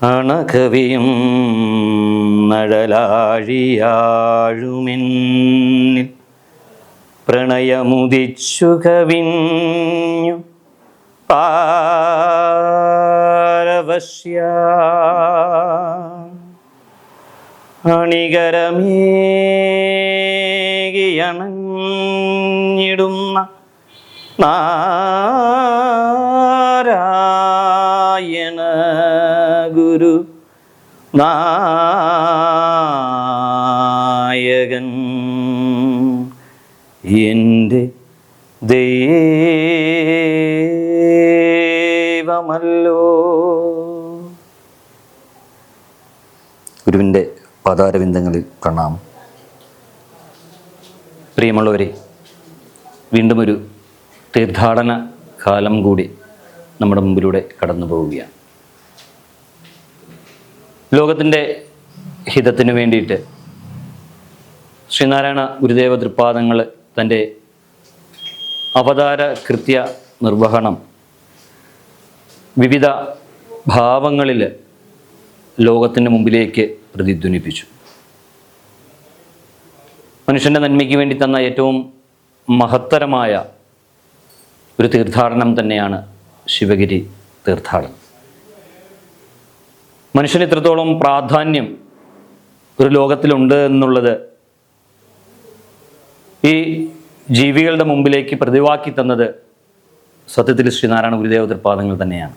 അണകവിയും നഴലാഴിയാഴുമെന്നിൽ പ്രണയമുദിച്ചു കവിഞ്ഞു. പാരവശ്യ അണികരമേകിയണഞ്ഞിടുന്ന നാരായണ ഗുരു നായകൻ. എന്റെ ദൈവമല്ലോ. ഗുരുവിന്റെ പാതാരവിന്ദങ്ങളിൽ കാണാം പ്രിയമുള്ളവരെ വീണ്ടും ഒരു തീർത്ഥാടന കാലം കൂടി നമ്മുടെ മുമ്പിലൂടെ കടന്നു പോവുകയാണ്. ലോകത്തിന്റെ ഹിതത്തിന് വേണ്ടിയിട്ട് ശ്രീനാരായണ ഗുരുദേവ തൃപ്പാദങ്ങൾ തന്റെ അവതാര കൃത്യ നിർവഹണം വിവിധ ഭാവങ്ങളിൽ ലോകത്തിന്റെ മുമ്പിലേക്ക് പ്രതിധ്വനിപ്പിച്ചു. മനുഷ്യന്റെ നന്മയ്ക്ക് വേണ്ടി തന്ന ഏറ്റവും മഹത്തരമായ ഒരു തീർത്ഥാടനം തന്നെയാണ് ശിവഗിരി തീർത്ഥാടനം. മനുഷ്യന് ഇത്രത്തോളം പ്രാധാന്യം ഒരു ലോകത്തിലുണ്ട് എന്നുള്ളത് ഈ ജീവികളുടെ മുമ്പിലേക്ക് പ്രതിവാക്കി തന്നത് സത്യത്തിൽ ശ്രീനാരായണ ഗുരുദേവ തൃപ്പാദങ്ങൾ തന്നെയാണ്.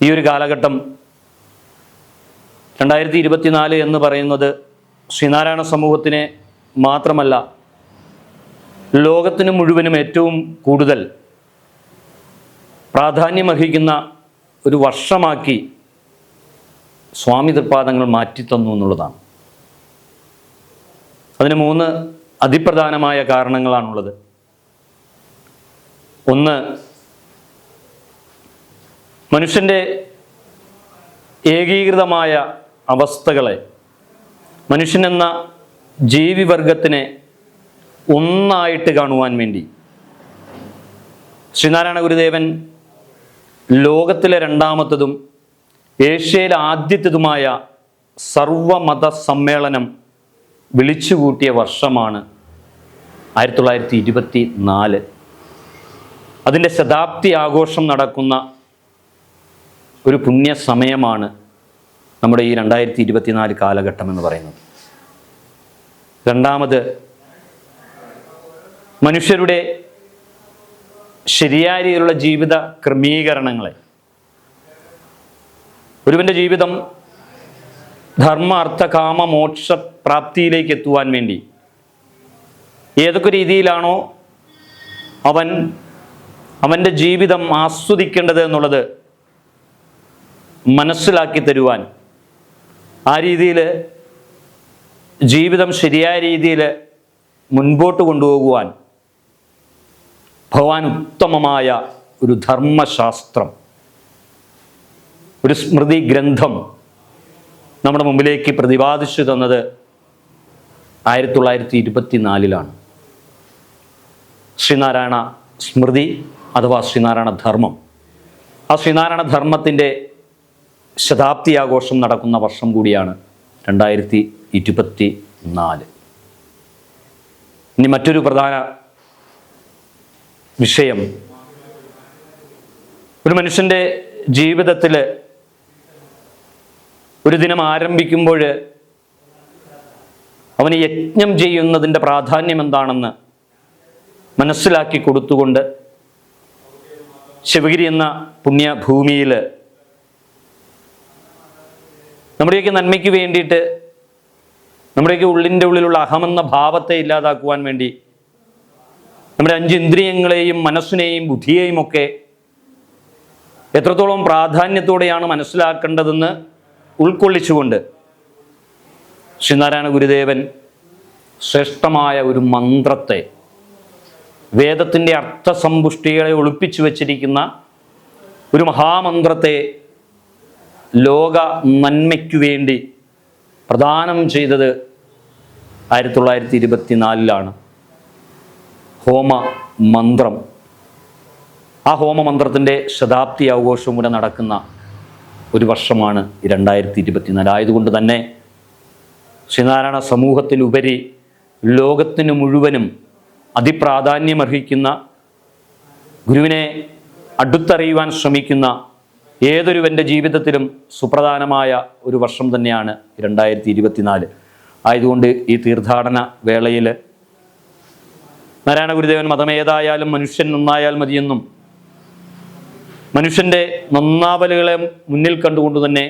ഈ ഒരു കാലഘട്ടം രണ്ടായിരത്തി ഇരുപത്തിനാല് എന്ന് പറയുന്നത് ശ്രീനാരായണ സമൂഹത്തിനെ മാത്രമല്ല ലോകത്തിന് മുഴുവനും ഏറ്റവും കൂടുതൽ പ്രാധാന്യമർഹിക്കുന്ന ഒരു വർഷമാക്കി സ്വാമി തൃപ്പാദങ്ങൾ മാറ്റിത്തന്നു എന്നുള്ളതാണ്. അതിന് മൂന്ന് അതിപ്രധാനമായ കാരണങ്ങളാണുള്ളത്. ഒന്ന് മനുഷ്യന്റെ ഏകീകൃതമായ അവസ്ഥകളെ മനുഷ്യനെന്ന ജീവിവർഗത്തിനെ ഒന്നായിട്ട് കാണുവാൻ വേണ്ടി. ശ്രീനാരായണ ഗുരുദേവൻ ലോകത്തിലെ രണ്ടാമത്തതും ഏഷ്യയിലെ ആദ്യത്തേതുമായ സർവമത സമ്മേളനം വിളിച്ചുകൂട്ടിയ വർഷമാണ് ആയിരത്തി തൊള്ളായിരത്തി ഇരുപത്തി നാല് അതിന്റെ ശതാബ്ദി ആഘോഷം നടക്കുന്ന ഒരു പുണ്യ സമയമാണ് നമ്മുടെ ഈ രണ്ടായിരത്തി ഇരുപത്തിനാല് കാലഘട്ടം എന്ന് പറയുന്നത്. രണ്ടാമത് മനുഷ്യരുടെ ശരിയായ രീതിയിലുള്ള ജീവിത ക്രമീകരണങ്ങളെ. ഒരുവന്റെ ജീവിതം ധർമ്മ അർത്ഥ കാമ മോക്ഷ പ്രാപ്തിയിലേക്ക് എത്തുവാൻ വേണ്ടി ഏതൊക്കെ രീതിയിലാണോ അവൻ അവന്റെ ജീവിതം ആസ്വദിക്കേണ്ടത് എന്നുള്ളത് മനസ്സിലാക്കി തരുവാൻ ആ രീതിയിൽ ജീവിതം ശരിയായ രീതിയിൽ മുൻപോട്ട് കൊണ്ടുപോകുവാൻ ഭഗവാൻ ഉത്തമമായ ഒരു ധർമ്മശാസ്ത്രം ഒരു സ്മൃതി ഗ്രന്ഥം നമ്മുടെ മുമ്പിലേക്ക് പ്രതിപാദിച്ചു തന്നത് ആയിരത്തി തൊള്ളായിരത്തി ഇരുപത്തി നാലിലാണ് ശ്രീനാരായണ സ്മൃതി അഥവാ ശ്രീനാരായണ ധർമ്മം. ആ ശ്രീനാരായണ ധർമ്മത്തിന്റെ ശതാബ്ദി ആഘോഷം നടക്കുന്ന വർഷം കൂടിയാണ് രണ്ടായിരത്തി ഇരുപത്തി നാല് ഇനി മറ്റൊരു പ്രധാന വിഷയം. ഒരു മനുഷ്യന്റെ ജീവിതത്തിൽ ഒരു ദിനം ആരംഭിക്കുമ്പോൾ അവന് യജ്ഞം ചെയ്യുന്നതിന്റെ പ്രാധാന്യം എന്താണെന്ന് മനസ്സിലാക്കി കൊടുത്തുകൊണ്ട് ശിവഗിരി എന്ന പുണ്യഭൂമിയിൽ നമ്മുടെയൊക്കെ നന്മയ്ക്ക് വേണ്ടിയിട്ട് നമ്മുടെയൊക്കെ ഉള്ളിന്റെ ഉള്ളിലുള്ള അഹമെന്ന ഭാവത്തെ ഇല്ലാതാക്കുവാൻ വേണ്ടി നമ്മുടെ അഞ്ച് ഇന്ദ്രിയങ്ങളെയും മനസ്സിനെയും ബുദ്ധിയെയും ഒക്കെ എത്രത്തോളം പ്രാധാന്യത്തോടെയാണ് മനസ്സിലാക്കേണ്ടതെന്ന് ഉൾക്കൊള്ളിച്ചുകൊണ്ട് ശ്രീനാരായണ ഗുരുദേവൻ ശ്രേഷ്ഠമായ ഒരു മന്ത്രത്തെ വേദത്തിന്റെ അർത്ഥസമ്പുഷ്ടികളെ ഒളിപ്പിച്ചു വച്ചിരിക്കുന്ന ഒരു മഹാമന്ത്രത്തെ ലോക നന്മയ്ക്കു വേണ്ടി പ്രദാനം ചെയ്തത് ആയിരത്തി തൊള്ളായിരത്തി ഇരുപത്തി നാലിലാണ് ഹോമ മന്ത്രം ആ ഹോമമന്ത്രത്തിന്റെ ശതാബ്ദി ആഘോഷവും കൂടെ നടക്കുന്ന ഒരു വർഷമാണ് രണ്ടായിരത്തി ഇരുപത്തിനാല് ആയതുകൊണ്ട് തന്നെ ശ്രീനാരായണ സമൂഹത്തിലുപരി ലോകത്തിന് മുഴുവനും അതിപ്രാധാന്യമർഹിക്കുന്ന ഗുരുവിനെ അടുത്തറിയുവാൻ ശ്രമിക്കുന്ന ഏതൊരുവന്റെ ജീവിതത്തിലും സുപ്രധാനമായ ഒരു വർഷം തന്നെയാണ് രണ്ടായിരത്തി ഇരുപത്തിനാല് ആയതുകൊണ്ട് ഈ തീർത്ഥാടന വേളയിൽ നാരായണ ഗുരുദേവൻ മതമേതായാലും മനുഷ്യൻ നന്നായാൽ മതിയെന്നും മനുഷ്യന്റെ നന്നാവലുകളെ മുന്നിൽ കണ്ടുകൊണ്ട് തന്നെ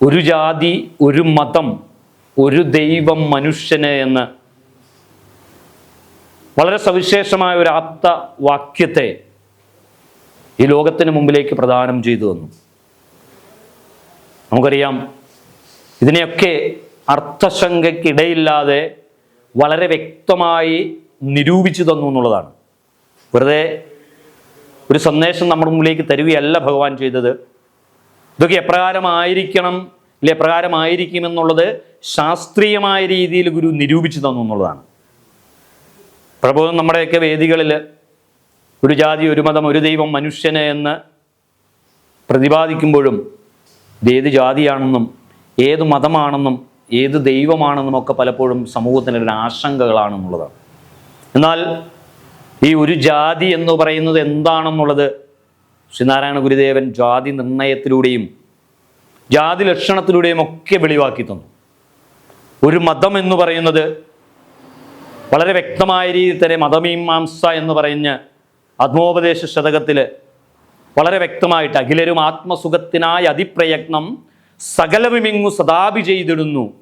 ഒരു ജാതി ഒരു മതം ഒരു ദൈവം മനുഷ്യന് എന്ന് വളരെ സവിശേഷമായ ഒരു ആപ്ത വാക്യത്തെ ഈ ലോകത്തിന് മുമ്പിലേക്ക് പ്രദാനം ചെയ്തു തന്നു. നമുക്കറിയാം ഇതിനെയൊക്കെ അർത്ഥശങ്കയ്ക്കിടയില്ലാതെ വളരെ വ്യക്തമായി നിരൂപിച്ചു തന്നു എന്നുള്ളതാണ്. വെറുതെ ഒരു സന്ദേശം നമ്മുടെ മുമ്പിലേക്ക് തരികയല്ല ഭഗവാൻ ചെയ്തത്. ഇതൊക്കെ എപ്രകാരമായിരിക്കണം അല്ലെ എപ്രകാരമായിരിക്കും എന്നുള്ളത് ശാസ്ത്രീയമായ രീതിയിൽ ഗുരു നിരൂപിച്ചു തന്നു എന്നുള്ളതാണ്. പ്രബോധം നമ്മുടെയൊക്കെ വേദികളിൽ ഒരു ജാതി ഒരു മതം ഒരു ദൈവം മനുഷ്യന് എന്ന് പ്രതിപാദിക്കുമ്പോഴും ഇത് ഏത് ജാതിയാണെന്നും ഏത് മതമാണെന്നും ഏത് ദൈവമാണെന്നുമൊക്കെ പലപ്പോഴും സമൂഹത്തിന് ഒരു ആശങ്കകളാണെന്നുള്ളതാണ്. എന്നാൽ ഈ ഒരു ജാതി എന്ന് പറയുന്നത് എന്താണെന്നുള്ളത് ശ്രീനാരായണ ഗുരുദേവൻ ജാതി നിർണയത്തിലൂടെയും ജാതി ലക്ഷണത്തിലൂടെയും ഒക്കെ വെളിവാക്കി തന്നു. ഒരു മതം എന്ന് പറയുന്നത് വളരെ വ്യക്തമായ രീതിയിൽ തന്നെ മതമീമാംസ എന്ന് പറഞ്ഞ് ആത്മോപദേശ ശതകത്തിൽ വളരെ വ്യക്തമായിട്ട് അഖിലരും ആത്മസുഖത്തിനായി അതിപ്രയത്നം സകലവിമിങ്ങു സദാപി ചെയ്തിടുന്നു.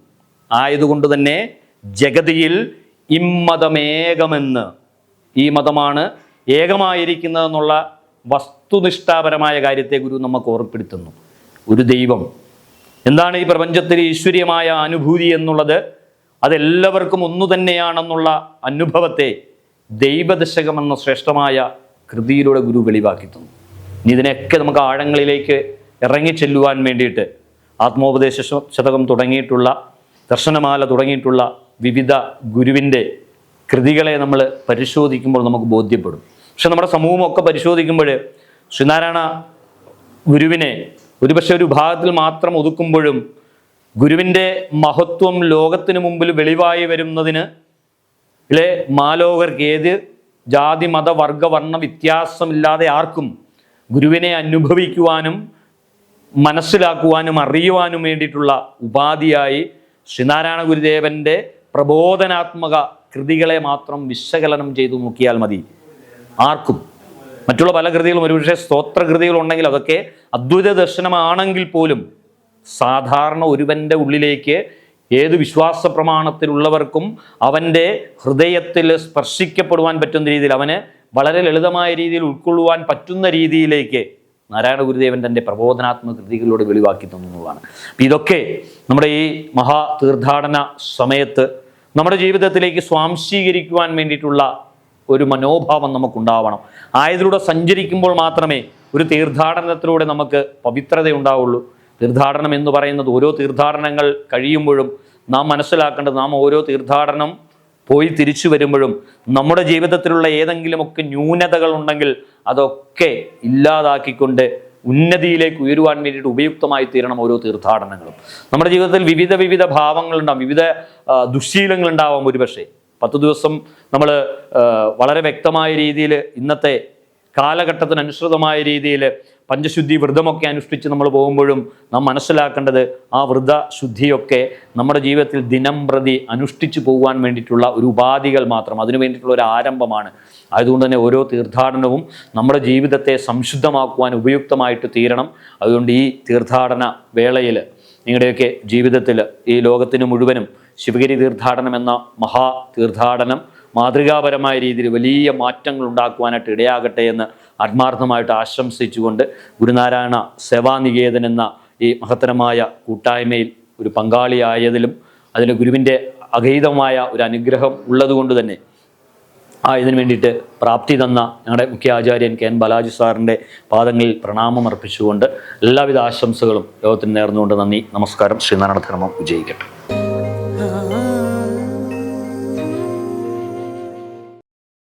ആയതുകൊണ്ട് തന്നെ ജഗതിയിൽ ഇമ്മതമേകമെന്ന് ഈ മതമാണ് ഏകമായിരിക്കുന്നതെന്നുള്ള വസ്തുനിഷ്ഠാപരമായ കാര്യത്തെ ഗുരു നമുക്ക് ഓർപ്പെടുത്തുന്നു. ഒരു ദൈവം. എന്താണ് ഈ പ്രപഞ്ചത്തിൽ ഈശ്വര്യമായ അനുഭൂതി എന്നുള്ളത്? അതെല്ലാവർക്കും ഒന്നു തന്നെയാണെന്നുള്ള അനുഭവത്തെ ദൈവദശകമെന്ന ശ്രേഷ്ഠമായ കൃതിയിലൂടെ ഗുരു വെളിവാക്കി തന്നു ഇനി ഇതിനെയൊക്കെ നമുക്ക് ആഴങ്ങളിലേക്ക് ഇറങ്ങിച്ചെല്ലുവാൻ വേണ്ടിയിട്ട് ആത്മോപദേശ ശതകം തുടങ്ങിയിട്ടുള്ള ദർശനമാല തുടങ്ങിയിട്ടുള്ള വിവിധ ഗുരുവിന്റെ കൃതികളെ നമ്മൾ പരിശോധിക്കുമ്പോൾ നമുക്ക് ബോധ്യപ്പെടും. പക്ഷെ നമ്മുടെ സമൂഹമൊക്കെ പരിശോധിക്കുമ്പോൾ ശ്രീനാരായണ ഗുരുവിനെ ഒരുപക്ഷെ ഒരു ഭാഗത്തിൽ മാത്രം ഒതുക്കുമ്പോഴും ഗുരുവിന്റെ മഹത്വം ലോകത്തിന് മുമ്പിൽ വെളിവായി വരുന്നതിന് ഇളെ മാലോകർക്ക് ഏത് ജാതി മത വർഗ വർണ വ്യത്യാസമില്ലാതെ ആർക്കും ഗുരുവിനെ അനുഭവിക്കുവാനും മനസ്സിലാക്കുവാനും അറിയുവാനും വേണ്ടിയിട്ടുള്ള ഉപാധിയായി ശ്രീനാരായണ ഗുരുദേവന്റെ പ്രബോധനാത്മക കൃതികളെ മാത്രം വിശകലനം ചെയ്തു നോക്കിയാൽ മതി. ആർക്കും. മറ്റുള്ള പല കൃതികളും ഒരുപക്ഷെ സ്തോത്രകൃതികളുണ്ടെങ്കിൽ അതൊക്കെ അദ്വൈത ദർശനമാണെങ്കിൽ പോലും സാധാരണ ഒരുവന്റെ ഉള്ളിലേക്ക് ഏത് വിശ്വാസ പ്രമാണത്തിലുള്ളവർക്കും അവന്റെ ഹൃദയത്തിൽ സ്പർശിക്കപ്പെടുവാൻ പറ്റുന്ന രീതിയിൽ അവന് വളരെ ലളിതമായ രീതിയിൽ ഉൾക്കൊള്ളുവാൻ പറ്റുന്ന രീതിയിലേക്ക് നാരായണ ഗുരുദേവൻ തന്റെ പ്രബോധനാത്മക കൃതികളിലൂടെ വെളിവാക്കി തന്നുള്ളതാണ് അപ്പം ഇതൊക്കെ നമ്മുടെ ഈ മഹാ തീർത്ഥാടന സമയത്ത് നമ്മുടെ ജീവിതത്തിലേക്ക് സ്വാംശീകരിക്കുവാൻ വേണ്ടിയിട്ടുള്ള ഒരു മനോഭാവം നമുക്കുണ്ടാവണം. ആയതിലൂടെ സഞ്ചരിക്കുമ്പോൾ മാത്രമേ ഒരു തീർത്ഥാടനത്തിലൂടെ നമുക്ക് പവിത്രത ഉണ്ടാവുള്ളൂ തീർത്ഥാടനം എന്ന് പറയുന്നത് ഓരോ തീർത്ഥാടനങ്ങൾ കഴിയുമ്പോഴും നാം മനസ്സിലാക്കേണ്ടത് നാം ഓരോ തീർത്ഥാടനം പോയി തിരിച്ചു വരുമ്പോഴും നമ്മുടെ ജീവിതത്തിലുള്ള ഏതെങ്കിലുമൊക്കെ ന്യൂനതകൾ ഉണ്ടെങ്കിൽ അതൊക്കെ ഇല്ലാതാക്കിക്കൊണ്ട് ഉന്നതിയിലേക്ക് ഉയരുവാൻ വേണ്ടിയിട്ട് ഉപയുക്തമായി തീരണം ഓരോ തീർത്ഥാടനങ്ങളും. നമ്മുടെ ജീവിതത്തിൽ വിവിധ വിവിധ ഭാവങ്ങളുണ്ടാവും വിവിധ ദുശ്ശീലങ്ങളുണ്ടാവാം ഒരുപക്ഷെ. പത്ത് ദിവസം നമ്മൾ വളരെ വ്യക്തമായ രീതിയിൽ ഇന്നത്തെ കാലഘട്ടത്തിനനുസൃതമായ രീതിയിൽ പഞ്ചശുദ്ധി വ്രതമൊക്കെ അനുഷ്ഠിച്ച് നമ്മൾ പോകുമ്പോഴും നാം മനസ്സിലാക്കേണ്ടത് ആ വ്രത ശുദ്ധിയൊക്കെ നമ്മുടെ ജീവിതത്തിൽ ദിനം പ്രതി അനുഷ്ഠിച്ചു പോകുവാൻ വേണ്ടിയിട്ടുള്ള ഒരു ഉപാധികൾ മാത്രം അതിനു വേണ്ടിയിട്ടുള്ള ഒരു ആരംഭമാണ്. അതുകൊണ്ട് തന്നെ ഓരോ തീർത്ഥാടനവും നമ്മുടെ ജീവിതത്തെ സംശുദ്ധമാക്കുവാൻ ഉപയുക്തമായിട്ട് തീരണം. അതുകൊണ്ട് ഈ തീർത്ഥാടന വേളയിൽ നിങ്ങളുടെയൊക്കെ ജീവിതത്തിൽ ഈ ലോകത്തിന് മുഴുവനും ശിവഗിരി തീർത്ഥാടനം എന്ന മഹാ തീർത്ഥാടനം മാതൃകാപരമായ രീതിയിൽ വലിയ മാറ്റങ്ങൾ ഉണ്ടാക്കുവാനായിട്ട് ഇടയാകട്ടെ എന്ന് ആത്മാർത്ഥമായിട്ട് ആശംസിച്ചുകൊണ്ട് ഗുരുനാരായണ സേവാനികേതൻ എന്ന ഈ മഹത്തരമായ കൂട്ടായ്മയിൽ ഒരു പങ്കാളിയായതിലും അതിന് ഗുരുവിന്റെ അഗൈതമായ ഒരു അനുഗ്രഹം ഉള്ളതുകൊണ്ട് തന്നെ ആ ഇതിനു വേണ്ടിയിട്ട് പ്രാപ്തി തന്ന ഞങ്ങളുടെ മുഖ്യ ആചാര്യൻ കെ എൻ ബാലാജി സാറിന്റെ പാദങ്ങളിൽ പ്രണാമം അർപ്പിച്ചുകൊണ്ട് എല്ലാവിധ ആശംസകളും ലോകത്തിന് നേർന്നുകൊണ്ട് നന്ദി. നമസ്കാരം. ശ്രീനാരായണ ധർമ്മം വിജയിക്കട്ടെ.